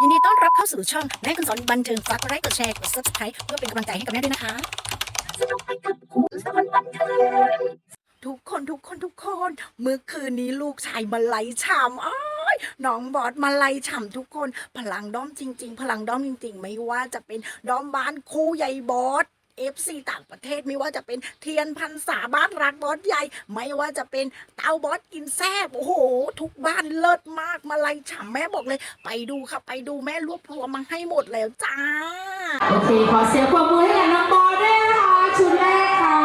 ยินดีต้อนรับเข้าสู่ช่องแม่คุณสอนบันเทิงฝากกดไลค์กดแชร์กด subscribe เพื่อเป็นกำลังใจให้กับแม่ด้วยนะคะทุกคนทุกคนทุกคน เมื่อคืนนี้ลูกชายมาไล่ฉ่ำอ้ายน้องบอสมาไล่ฉ่ำทุกคน พลังด้อมจริง ๆ พลังด้อมจริง ๆ ไม่ว่าจะเป็นด้อมบ้านครูใหญ่บอส FC ต่างประเทศไม่ว่าจะเป็นเทียนพันษาบ้านรักบอสใหญ่ ไม่ว่าจะเป็นเต้าบอสกินแซ่บโอ้โห ทุกบ้านเลิศมากมาไล่ฉ่ำแม่บอกเลย ไปดูค่ะไปดูแม่รวบรวมมาให้หมดแล้วจ้าโอเคขอเสียงปรบมือให้กับน้องบอลด้วยนะคะชุดแรกค่ะ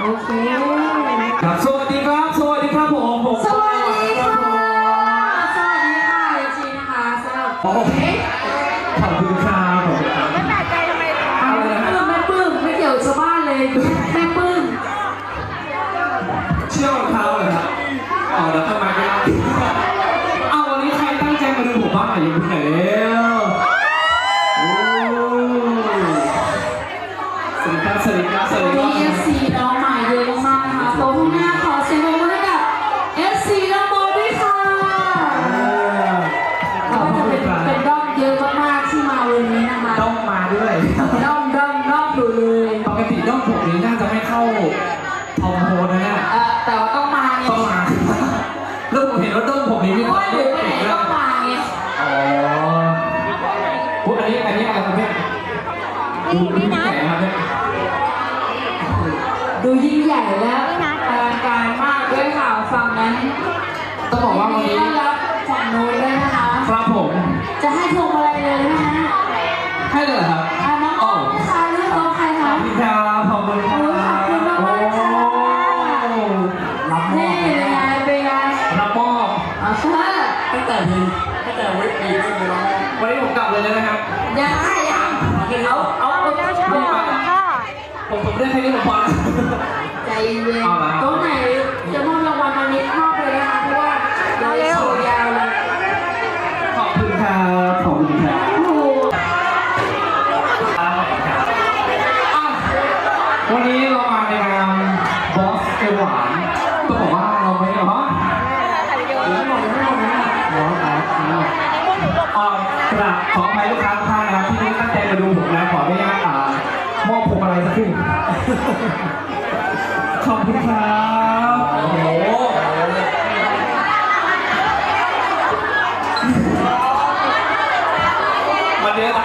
โอเคครับสวัสดีครับสวัสดีครับผมผมสวัสดีค่ะสวัสดีค่ะจริงๆนะคะสำหรับโอ้โหขอบคุณ อ๋อแล้วทำไมไม่เอาเอาวันนี้ใครตั้งใจมาดูผมบ้างอะยังไม่เห็น แล้วผมเห็นว่าด้อมผมนี้ไม่เพราะเข้าว่าอยู่ไปไหนต้องมาไงอ๋อพูดอันนี้อันนี้อะไรครับเนี่ยดูนี่นะครับเนี่ยดูยิ่งใหญ่แล้วอลังการมากด้วยค่ะฝั่งนั้นต้องบอกว่าวันนี้ต้อนรับฝั่งโน้นด้วยนะคะ ครับผม จะให้พวงมาลัยเลยนะฮะให้เลยเหรอครับ วิกปีก็คือรับมอบวันนี้ผมกลับเลยนะครับยังไงยังเอาเอาเอาไม่ไปผมผมได้แค่นี้ผมพอ ภัยลูกค้าทุกท่านนะครับที่ตั้งใจมาดูผมนะขออนุญาตอ่ามอบผมอะไรสักครู่ขอบคุณครับโอ้โหมันเยอะไป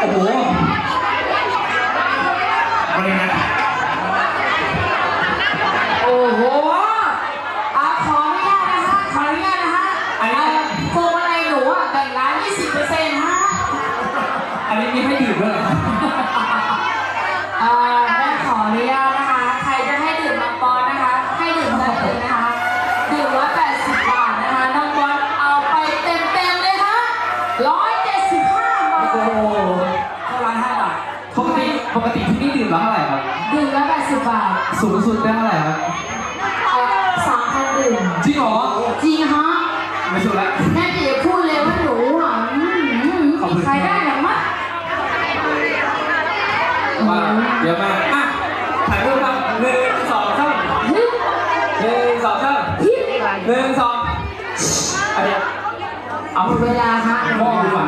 โอ้โห บาทสูงสุดได้เท่าไหร่ครับเอ่อ3,000ดื่มจริงเหรอ จริงฮะไม่สุดละแม่เก๋พูดเลยว่าหนูอะอืมขอบคุณใครได้หรอมะมาเดี๋ยวมาอะถ่ายรูปครับหนึ่งสองสามฮึบหนึ่งสองสามฮิบหนึ่งสองอันเนี้ยเอาหมดเวลาฮะมอบอยู่